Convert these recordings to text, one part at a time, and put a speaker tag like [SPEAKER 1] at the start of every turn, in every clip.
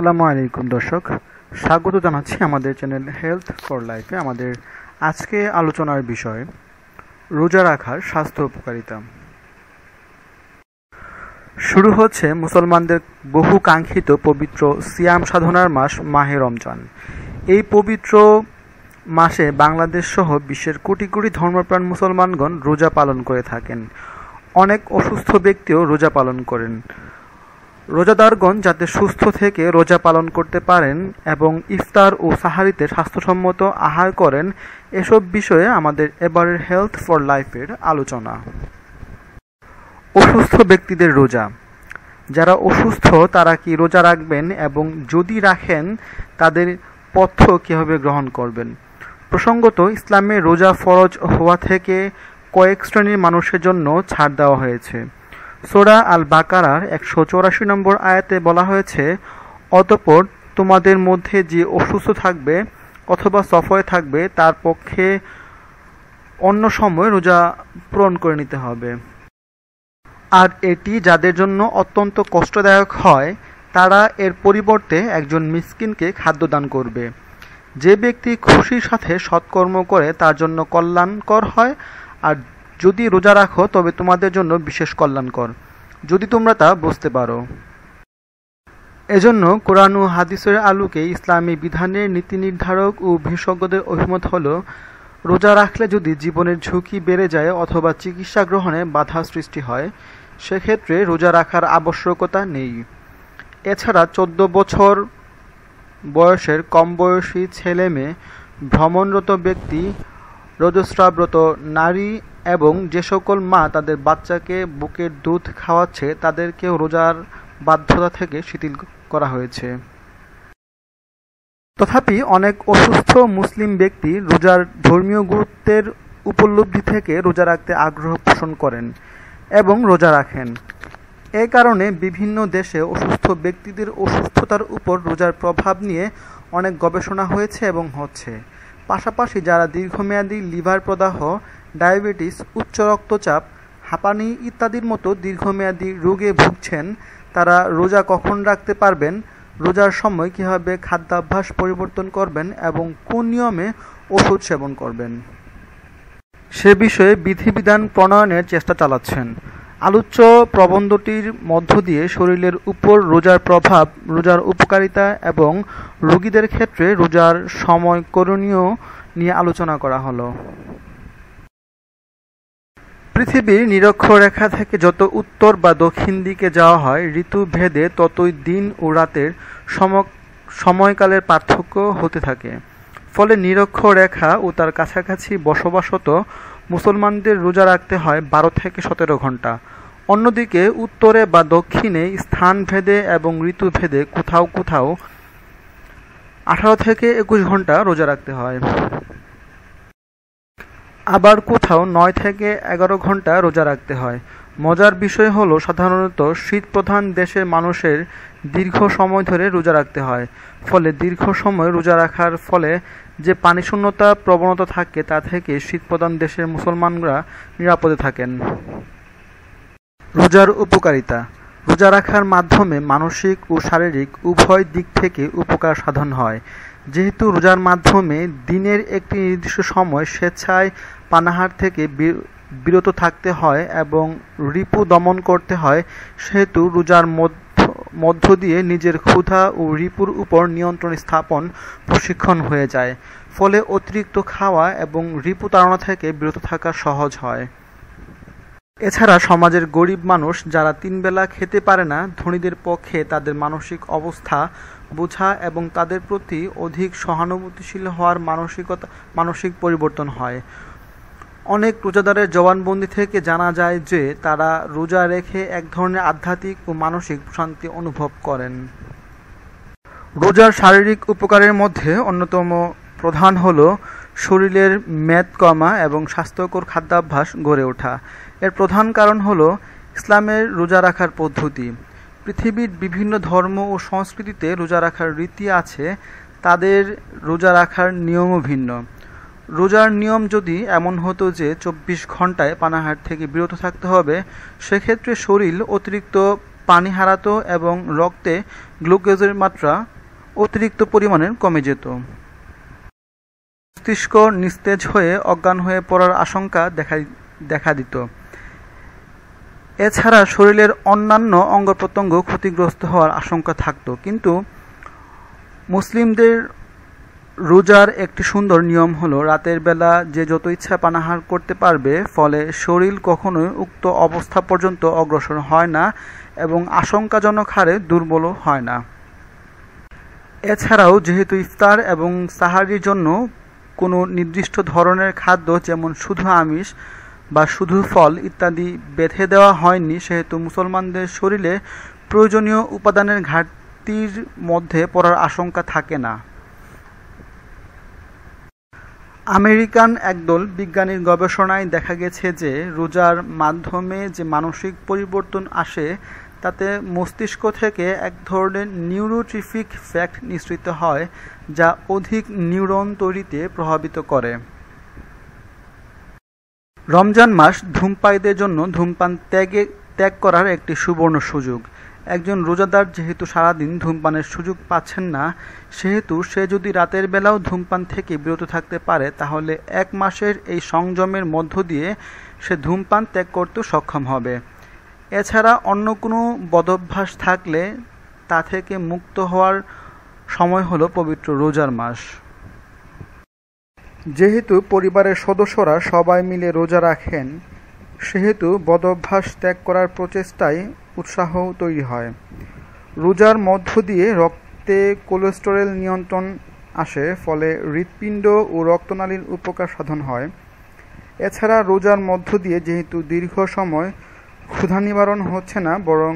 [SPEAKER 1] আসসালামু আলাইকুম, দর্শক। স্বাগত জানাচ্ছি আমাদের চ্যানেল হেলথ ফর লাইফে। আমাদের আজকে আলোচনার বিষয়, রোজা রাখার স্বাস্থ্য উপকারিতা। শুরু হচ্ছে মুসলমানদের বহু কাঙ্ক্ষিত পবিত্র সিয়াম সাধনার মাস, মাহে রমজান। এই পবিত্র মাসে বাংলাদেশ সহ বিশ্বের কোটি কোটি ধর্মপ্রাণ মুসলমানগণ রোজা পালন করে থাকেন। অনেক অসুস্থ ব্যক্তিও রোজা পালন করেন। রোজাদারগণ যাতে সুস্থ থেকে রোজা পালন করতে পারেন এবং ইফতার ও সাহারিতে স্বাস্থ্যসম্মত আহার করেন, এসব বিষয়ে আমাদের এবারের হেলথ ফর লাইফের আলোচনা। অসুস্থ ব্যক্তিদের রোজা। যারা অসুস্থ, তারা কি রোজা রাখবেন এবং যদি রাখেন, তাদের পথ্য কীভাবে গ্রহণ করবেন? প্রসঙ্গত, ইসলামে রোজা ফরজ হওয়া থেকে কয়েক শ্রেণির মানুষের জন্য ছাড় দেওয়া হয়েছে। সোরা আল বাকারার একশো চৌরাশি নম্বর আয়াতে বলা হয়েছে, অতপর তোমাদের মধ্যে যে অসুস্থ থাকবে অথবা সফরে থাকবে, তার পক্ষে অন্য সময় রোজা পূরণ করে নিতে হবে। আর এটি যাদের জন্য অত্যন্ত কষ্টদায়ক হয়, তারা এর পরিবর্তে একজন মিসকিনকে খাদ্য দান করবে। যে ব্যক্তি খুশির সাথে সৎকর্ম করে, তার জন্য কল্যাণকর হয়, আর যদি রোজা রাখো, তবে তোমাদের জন্য বিশেষ কল্যাণকর, যদি তোমরা তা বুঝতে পারো। এজন্য কোরআন ও হাদিসের আলোকে ইসলামী বিধানের নীতি নির্ধারক ও বিশেষজ্ঞদের অভিমত হল, রোজা রাখলে যদি জীবনের ঝুঁকি বেড়ে যায় অথবা চিকিৎসা গ্রহণে বাধা সৃষ্টি হয়, সেক্ষেত্রে রোজা রাখার আবশ্যকতা নেই। এছাড়া চোদ্দ বছর বয়সের কম বয়সী ছেলে মেয়ে, ভ্রমণরত ব্যক্তি, রজস্রাব্রত নারী এবং যে সকল মা তাদের বাচ্চাকে বুকের দুধ খাওয়াচ্ছে, তাদেরকেও রোজার বাধ্যতা থেকে শিথিল করা হয়েছে। তথাপি অনেক অসুস্থ মুসলিম ব্যক্তি রোজার ধর্মীয় গুরুত্বের উপলব্ধি থেকে রোজা রাখতে আগ্রহ পোষণ করেন এবং রোজা রাখেন। এ কারণে বিভিন্ন দেশে অসুস্থ ব্যক্তিদের অসুস্থতার উপর রোজার প্রভাব নিয়ে অনেক গবেষণা হয়েছে এবং হচ্ছে। পাশাপাশি যারা দীর্ঘমেয়াদী লিভার প্রদাহ ডায়াবেটিস, উচ্চ রক্তচাপ, হাঁপানি ইত্যাদির মতো দীর্ঘমেয়াদী রোগে ভুগছেন তারা রোজা কখন রাখতে পারবেন, রোজার সময় কীভাবে খাদ্যাভ্যাস পরিবর্তন করবেন এবং কোন নিয়মে ওষুধ সেবন করবেন। সে বিষয়ে বিধিবিধান প্রণয়নের চেষ্টা চালাচ্ছেন। আলোচ্য প্রবন্ধটির মধ্য দিয়ে শরীরের উপর রোজার প্রভাব, রোজার উপকারিতা এবং রোগীদের ক্ষেত্রে রোজার সময় করণীয় নিয়ে আলোচনা করা হলো। পৃথিবীর নিরক্ষরেখা থেকে যত উত্তর বা দক্ষিণ দিকে যাওয়া হয় ঋতু ভেদে ততই দিন ও রাতের সম সময়কালের পার্থক্য হতে থাকে। ফলে নিরক্ষরেখা ও তার কাছাকাছি বসবাসত মুসলমানদের রোজা রাখতে হয় বারো থেকে সতেরো ঘণ্টা। অন্যদিকে উত্তরে বা দক্ষিণে স্থান ভেদে এবং ঋতুভেদে কোথাও কোথাও আঠারো থেকে একুশ ঘণ্টা রোজা রাখতে হয়। আবার কোথাও নয় থেকে এগারো ঘণ্টা রোজা রাখতে হয়। মজার বিষয় হলো, সাধারণত শীতপ্রধান দেশের মানুষের দীর্ঘ সময় ধরে রোজা রাখতে হয়। ফলে দীর্ঘ সময় রোজা রাখার ফলে যে পানিশূন্যতা, প্রবণতা থাকে, তা থেকে শীতপ্রধান দেশের মুসলমানরা নিরাপদে থাকেন। রোজার উপকারিতা। রোজা রাখার মাধ্যমে মানসিক ও শারীরিক উভয় দিক থেকে উপকার সাধন হয়। যেহেতু রোজার মাধ্যমে দিনের একটি নির্দিষ্ট সময় স্বেচ্ছায় পানাহার থেকে বিরত থাকতে হয় এবং রিপু দমন করতে হয়, সেহেতু রোজার মধ্য দিয়ে নিজের ক্ষুধা ও রিপুর উপর নিয়ন্ত্রণ স্থাপন প্রশিক্ষণ হয়ে যায়। ফলে অতিরিক্ত খাওয়া এবং রিপু তাড়না থেকে বিরত থাকা সহজ হয়। এছাড়া সমাজের গরিব মানুষ যারা তিনবেলা খেতে পারে না, ধনীদের পক্ষে তাদের মানসিক অবস্থা বোঝা এবং তাদের প্রতি অধিক সহানুভূতিশীল হওয়ার মানসিকতা, মানসিক পরিবর্তন হয়। অনেক রোজাদারের জবানবন্দি থেকে জানা যায় যে তারা রোজা রেখে এক ধরনের আধ্যাত্মিক ও মানসিক শান্তি অনুভব করেন। রোজার শারীরিক উপকারের মধ্যে অন্যতম প্রধান হল শরীরের মেদ কমা এবং স্বাস্থ্যকর খাদ্যাভ্যাস গড়ে ওঠা। এর প্রধান কারণ হল ইসলামের রোজা রাখার পদ্ধতি। পৃথিবীর বিভিন্ন ধর্ম ও সংস্কৃতিতে রোজা রাখার রীতি আছে, তাদের রোজা রাখার নিয়মও ভিন্ন। রোজার নিয়ম যদি এমন হতো যে চব্বিশ ঘন্টায় পানাহার থেকে বিরত থাকতে হবে, সেক্ষেত্রে শরীর অতিরিক্ত পানি হারাতো এবং রক্তে গ্লুকোজের মাত্রা অতিরিক্ত পরিমাণে কমে যেত। মস্তিষ্ক নিস্তেজ হয়ে অজ্ঞান হয়ে পড়ার আশঙ্কা দেখা দেখা দিত। এছাড়া শরীরের অন্যান্য অঙ্গ-প্রত্যঙ্গ ক্ষতিগ্রস্ত হওয়ার আশঙ্কা থাকত। কিন্তু মুসলিমদের রোজার একটি সুন্দর নিয়ম হলো, রাতের বেলা যে যত ইচ্ছা পানাহার করতে পারবে, ফলে শরীর কখনোই উক্ত অবস্থা পর্যন্ত অগ্রসর হয় না এবং আশঙ্কাজনক হারে দুর্বলও হয় না। এছাড়াও, যেহেতু ইফতার এবং সাহারির জন্য কোনো নির্দিষ্ট ধরনের খাদ্য, যেমন শুধু আমিষ বা শুধু ফল ইত্যাদি বেঁধে দেওয়া হয়নি, সেহেতু মুসলমানদের শরীরে প্রয়োজনীয় উপাদানের ঘাটতির মধ্যে পড়ার আশঙ্কা থাকে না। আমেরিকান একদল বিজ্ঞানীর গবেষণায় দেখা গেছে যে রোজার মাধ্যমে যে মানসিক পরিবর্তন আসে, তাতে মস্তিষ্ক থেকে এক ধরনের নিউরোট্রিফিক ফ্যাক্ট নিঃসৃত হয়, যা অধিক নিউরন তৈরিতে প্রভাবিত করে। রমজান মাস ধূমপায়ীদের জন্য ধূমপান ত্যাগে ত্যাগ করার একটি সুবর্ণ সুযোগ। একজন রোজাদার যেহেতু সারাদিন ধূমপানের সুযোগ পাচ্ছেন না, সেহেতু সে যদি রাতের বেলাও ধূমপান থেকে বিরত থাকতে পারে, তাহলে এক মাসের এই সংযমের মধ্য দিয়ে সে ধূমপান ত্যাগ করতে সক্ষম হবে। এছাড়া অন্য কোনো বদভ্যাস থাকলে তা থেকে মুক্ত হওয়ার সময় হলো পবিত্র রোজার মাস। যেহেতু পরিবারের সদস্যরা সবাই মিলে রোজা রাখেন, সেহেতু বদভ্যাস ত্যাগ করার প্রচেষ্টায় উৎসাহ তৈরি হয়। রোজার মধ্য দিয়ে রক্তে কোলেস্টেরল নিয়ন্ত্রণ আসে, ফলে হৃৎপিণ্ড ও রক্তনালীর উপকার সাধন হয়। এছাড়া রোজার মধ্য দিয়ে যেহেতু দীর্ঘ সময় ক্ষুধা নিবারণ হচ্ছে না, বরং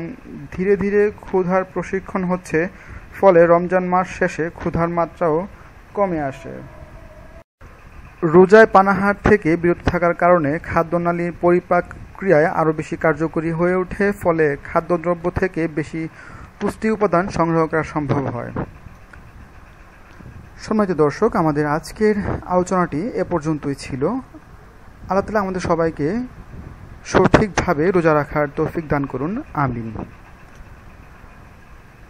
[SPEAKER 1] ধীরে ধীরে ক্ষুধার প্রশিক্ষণ হচ্ছে, ফলে রমজান মাস শেষে ক্ষুধার মাত্রাও কমে আসে। রোজায় পানাহার থেকে বিরত থাকার কারণে খাদ্যনালীর পরিপাক ক্রিয়ায় আরও বেশি কার্যকরী হয়ে ওঠে, ফলে খাদ্যদ্রব্য থেকে বেশি পুষ্টি উপাদান সংগ্রহ করা সম্ভব হয়। সম্মানিত দর্শক, আমাদের আজকের আলোচনাটি এ পর্যন্তই ছিল। আল্লাহ তালা আমাদের সবাইকে সঠিকভাবে রোজা রাখার তৌফিক দান করুন, আমিন।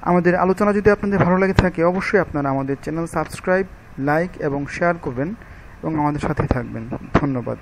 [SPEAKER 1] আমাদের আলোচনা যদি আপনাদের ভালো লাগে থাকে, অবশ্যই আপনারা আমাদের চ্যানেল সাবস্ক্রাইব, লাইক এবং শেয়ার করবেন এবং আমাদের সাথে থাকবেন। ধন্যবাদ।